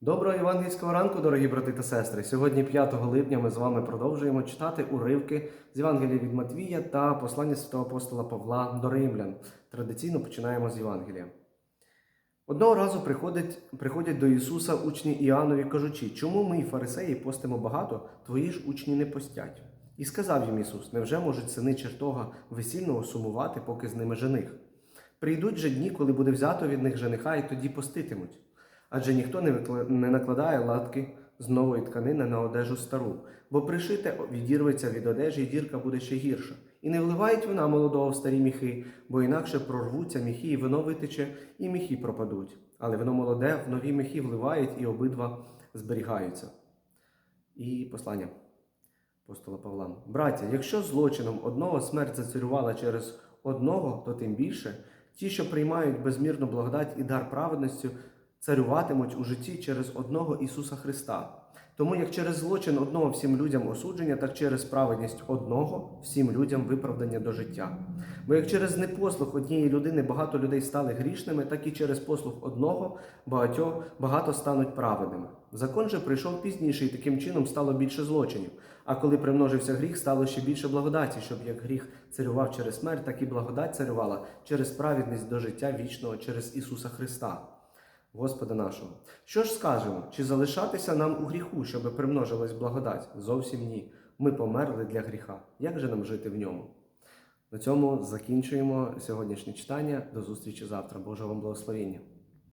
Доброго євангельського ранку, дорогі брати та сестри. Сьогодні, 5 липня, ми з вами продовжуємо читати уривки з Євангелія від Матвія та послання святого апостола Павла до Римлян. Традиційно починаємо з Євангелія. Одного разу приходять, приходять до Ісуса учні Іоаннові, кажучи, чому ми, фарисеї, постимо багато, твої ж учні не постять? І сказав їм Ісус: Невже можуть сини чертога весільного сумувати, поки з ними жених? Прийдуть же дні, коли буде взято від них жениха, і тоді поститимуть. Адже ніхто не, викла- накладає латки з нової тканини на одежу стару, бо пришите відірветься від одежі, і дірка буде ще гірша. І не вливають вина молодого в старі міхи, бо інакше прорвуться міхи, і вино витече, і міхи пропадуть. Але вино молоде в нові міхи вливають, і обидва зберігаються. І послання апостола Павла. Браття, якщо злочином одного смерть зацарювала через одного, то тим більше ті, що приймають безмірну благодать і дар праведності, царюватимуть у житті через одного Ісуса Христа. Тому як через злочин одного всім людям осудження, так через праведність одного всім людям виправдання до життя. Бо як через непослух однієї людини багато людей стали грішними, так і через послух одного багатьох багато стануть праведними. Закон же прийшов пізніше, і таким чином стало більше злочинів. А коли примножився гріх, стало ще більше благодаті, щоб як гріх царював через смерть, так і благодать царювала через праведність до життя вічного через Ісуса Христа. Господа нашого. Що ж скажемо? Чи залишатися нам у гріху, щоб примножилась благодать? Зовсім ні. Ми померли для гріха. Як же нам жити в ньому? На цьому закінчуємо сьогоднішнє читання. До зустрічі завтра. Божого вам благословення.